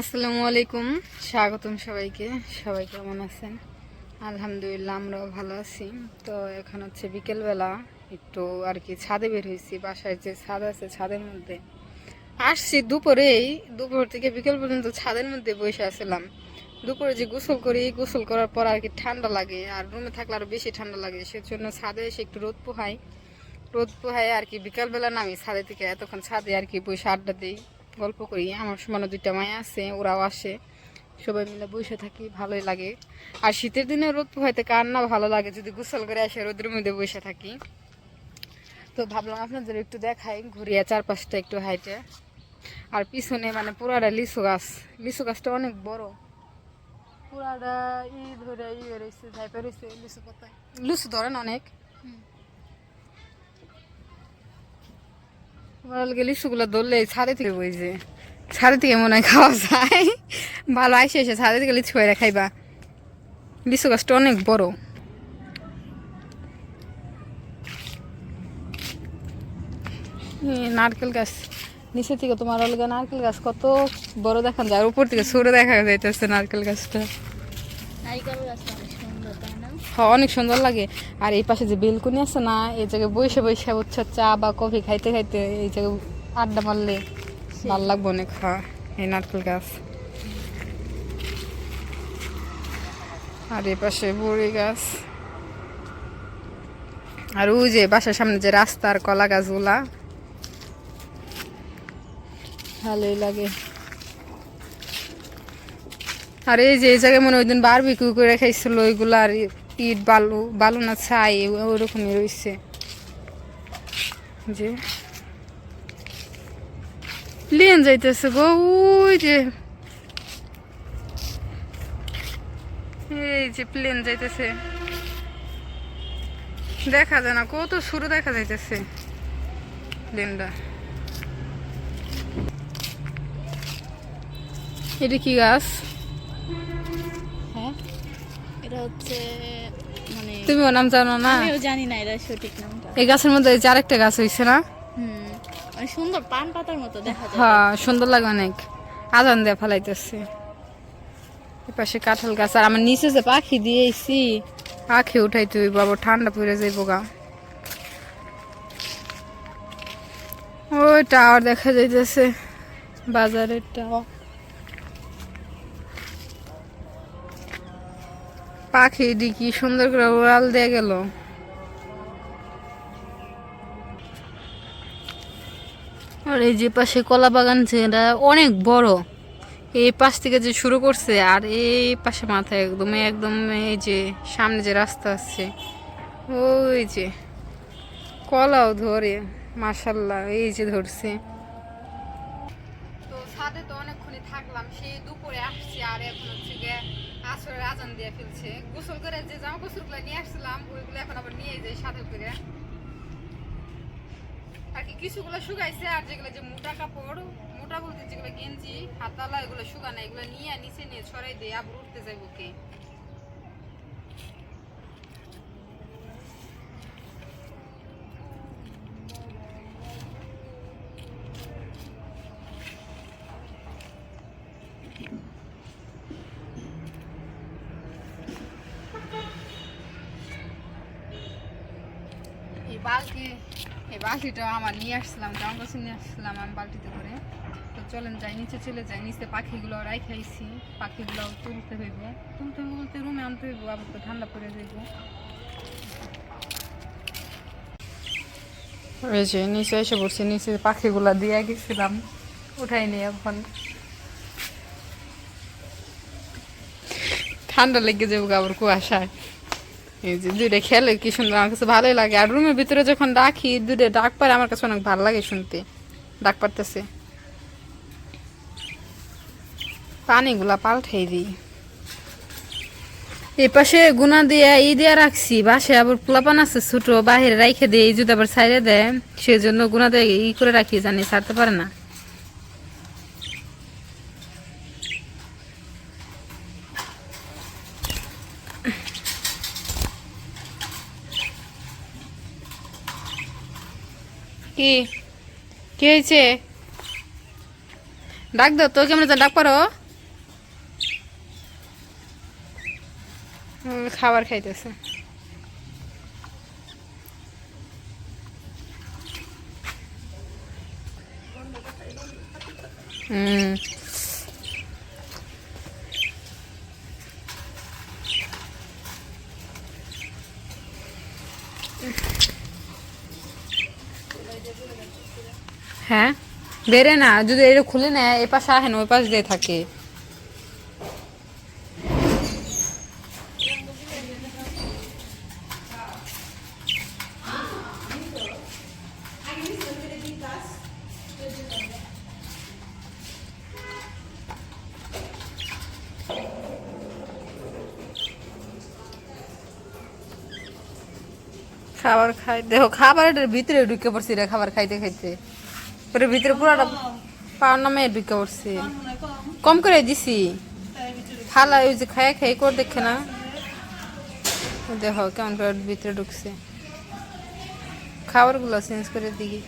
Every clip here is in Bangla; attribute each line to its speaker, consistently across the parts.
Speaker 1: আসসালামু আলাইকুম। স্বাগতম সবাইকে। সবাই কেমন আছেন? আলহামদুলিল্লাহ, আমরাও ভালো আছি। তো এখন হচ্ছে বিকেলবেলা একটু আর কি ছাদে বের হয়েছি। বাসায় যে ছাদ আছে ছাদের মধ্যে। আসছি দুপুরেই। দুপুর থেকে বিকেল পর্যন্ত ছাদের মধ্যে বসে আসলাম দুপুরে যে গোসল করি, গোসল করার পর আর কি ঠান্ডা লাগে। আর রুমে থাকলে আরও বেশি ঠান্ডা লাগে। সেজন্য ছাদে এসে একটু রোদ পোহাই। রোদ পোহাই আর কি বিকালবেলা নামি ছাদে থেকে এতক্ষণ ছাদে আর কি বসে আড্ডা দিই। গল্প করি। আমার সমান দুইটা মায়া আছে, ওরাও আসে। সবাই মিলে বসে থাকি, ভালোই লাগে। আর শীতের দিনে রোদ পোহাইতে কার না ভালো লাগে, যদি গোসল করে আসে রোদের মধ্যে বসে থাকি। তো ভাবলাম আপনাদের একটু দেখাই, ঘুরিয়ে চারপাশটা একটু হাইটে। আর পিছনে মানে পুরাটা লিচু গাছ। লিচু গাছটা অনেক বড়। পুরাটা ই ধরে ই রয়েছে লিচু পাতায়। লিচু ধরেন অনেক। ওরা লোকে লিচুগুলো ধরলে ছাদে থেকে বইছে ছাদে থেকে মনে হয় খাওয়া যায়। ভালো আইসে এসে ছাদে থেকে লিচু করে খাইবা। লিচু গাছটা অনেক বড়। নারকেল গাছ। নিচে থেকে তোমার অলগা নারকেল গাছ কত বড় দেখা যায়। আর উপর থেকে সরে দেখা যাইতেছে নারকেল গাছটা।
Speaker 2: নারিকেল গাছটা অনেক সুন্দর
Speaker 1: লাগে। আর এই পাশে যে বেলকুনি আছে না এই জায়গায় বসে বসে হচ্ছে চা বা কফি খাইতে খাইতে এই জায়গায় আড্ডা মারলে ভালো লাগবে অনেক হ্যাঁ এই নারকেল গাছ। আর এই পাশে বড়ি গাছ। আর ওই যে বাসার সামনে যে রাস্তার কলা গাছগুলা ভালোই লাগে। আর এই যে এই জায়গায় মনে হয় ওই দিন বারবিকিউ করে খাইছিল ওইগুলো আর ইট, বালু বালু না ছাই ওরকমই রয়েছে। যে প্লেন যাইতেছে গো, ওই যে। এই যে প্লেন যাইতেছে। দেখা যায় না, কত শুরু দেখা যাইতেছে প্লেনটা। এটা কি গাছ?
Speaker 2: হ্যাঁ এটা হচ্ছে
Speaker 1: তুমি ওর নাম জানো না?
Speaker 2: আমিও জানি না এটা সঠিক নামটা।
Speaker 1: এই গাছের মধ্যে যে আরেকটা গাছ হইছে না?
Speaker 2: হুম সুন্দর পান পাতার মতো দেখা যায়।
Speaker 1: হ্যাঁ সুন্দর লাগে অনেক। আজান দিয়ে ফেলাইতেছে। এই পাশে কাঁঠাল গাছ আর আমার নিচে যে পাখি দিয়েছি পাখি উঠাইতে হইব আবার ঠান্ডা পড়ে যাইব গা। ওই টাওয়ার দেখা যাইতেছে বাজারের টাওয়ার। পাখি দি কি সুন্দর করে উড়াল দিয়ে গেল। আর এই যে পাশে কলা বাগান এটা অনেক বড়। এই পাশ থেকে যে শুরু করছে, আর এই পাশে মাথায় একদম একদম এই যে সামনে যে রাস্তা আছে, ওই যে কলাও ধরে, মাশাল্লাহ, এই যে ধরছে। ছাদে তো অনেকক্ষণই থাকলাম সে দুপুরে আসছি আর এখন হচ্ছে গিয়ে আসরের আজান দিয়ে ফেলছে। গোসল করে যে জামা গোসলগুলো নিয়ে আসছিলাম, ওইগুলো এখন আবার নিয়ে যাই সাথে করে। আর কি, কিছুগুলো শুকাইছে আর যেগুলো যে মোটা কাপড়, মোটা বলতে যেগুলো গেঞ্জি, হাতালা, এগুলো শুকানো, এগুলো নিয়ে নিচে নিয়ে ছড়াই দিয়ে আবার উঠতে যাই কে এই বালতি এই বালতিটা আমার নিয়ে আসছিলাম জামা কাছে নিয়ে আসছিলাম আমি বালতিতে করে। তো চলেন যাই, নিচে চলে যাই, নিচে পাখিগুলো রাই খাইছি পাখিগুলো তুলতে হইব। তুলতে হইব বলতে রুমে আনতে হইব, আবার তো ঠান্ডা পড়ে যাইব। এই নিচে এসে পড়ছি, নিচে পাখিগুলো দিয়ে গেছিলাম, উঠাই নি এখন। ঠান্ডা লেগে যাব আবার কুয়াশায়। এই যে দুইটা খেলে কি সুন্দর, আমার কাছে ভালোই লাগে। আর রুমের ভিতরে যখন ডাকি দুইটা ডাক পারে, আমার কাছে অনেক ভালো লাগে শুনতে। ডাক পারতেছে। পানিগুলা পাল্টাই দিই। এই পাশে গুনা দিয়ে ই দিয়ে রাখছি বাসে আবার পোলাপান আছে ছোট, বাহিরে রাইখে দিয়ে এই যদি আবার সাইডে দেয়। সেই জন্য গুনা দিয়ে ই করে রাখি, জানি ছাড়তে পারে না। কি? কি হয়েছে? ডাক দাও তো কেমন ডাক পারো? খাবার খাইতেছে। হুম বেরে না, যদি এটা খুলে নেয়, এ পাশে আহে না ওই পাশ দিয়ে থাকে। খাবার খাই, দেখো, খাবারের ভিতরে ঢুকে পড়ছি রে, খাবার খাইতে খাইতে। পরে ভিতরে পুরাটা পাওয়ার নামে ঢুকে পড়ছি কম করে দিছি। থালা ওই যে খাই খাই করে দেখে না। দেখো কেমন করে ভিতরে ঢুকছে। খাবারগুলো চেঞ্জ করে দিই।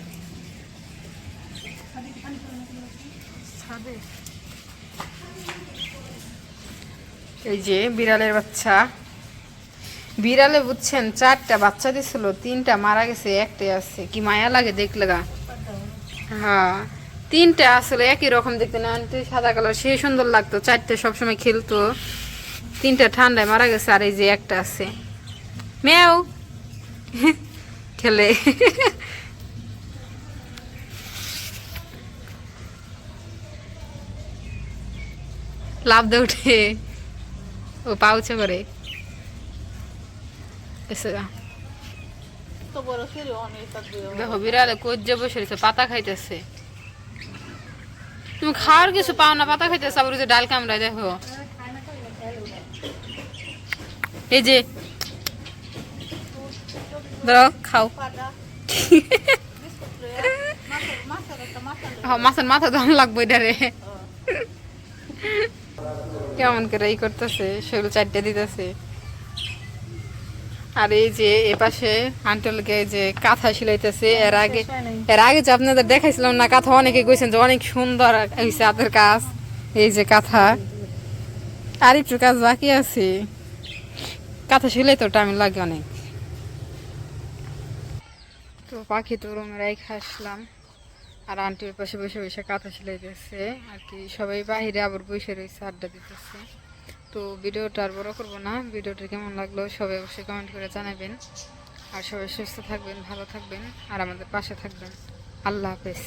Speaker 1: এই যে বিড়ালের বাচ্চা। বিড়ালে বুঝছেন, চারটা বাচ্চা দিছিল, তিনটা মারা গেছে, একটাই আছে। কি মায়া লাগে দেখলে গা। হ্যাঁ তিনটা আসলে একই রকম দেখতে না সাদা কালার, সে সুন্দর লাগতো, চারটে সবসময় খেলতো। তিনটা ঠান্ডায় মারা গেছে, আর এই যে একটা আছে। মেয়াও। খেলে। লাভ দে উঠে। ও পাউছে করে। এসে
Speaker 2: বড় শরীর
Speaker 1: দেখো বিড়ালে কজ্জে বসে রয়েছে পাতা খাইতেছে। তুমি খাওয়ার কিছু পাও না পাতা খাইতেছে আবার যে ডাল কামড়ায় দেখো। এই যে ধরো খাও। মাছের মাথা ধান লাগবে এটারে। কেমন করে এই করতেছে সেগুলো চারটে দিতেছে। আর এই যে এ পাশে আন্টেলকে যে কাঁথা সিলাইতেছে এর আগে এর আগে যে আপনাদের দেখাইছিলাম না কাঁথা অনেকে কইছেন যে অনেক সুন্দর হয়েছে হাতের কাজ এই যে কাঁথা। আর একটু কাজ বাকি আছে। কাঁথা সিলাই তো টাইম লাগে অনেক। তো পাখি তো রুমে রেখে আসলাম। আর আন্টির পাশে বসে বসে কাঁথা সিলাইতেছে। আর কি সবাই বাহিরে আবার বসে রয়েছে আড্ডা দিতেছে। তো ভিডিওটা আর বড় করব না। ভিডিওটা কেমন লাগল সবাই অবশ্যই কমেন্ট করে জানাবেন। আর সবাই সুস্থ থাকবেন, ভালো থাকবেন, আর আমাদের পাশে থাকবেন। আল্লাহ হাফেজ।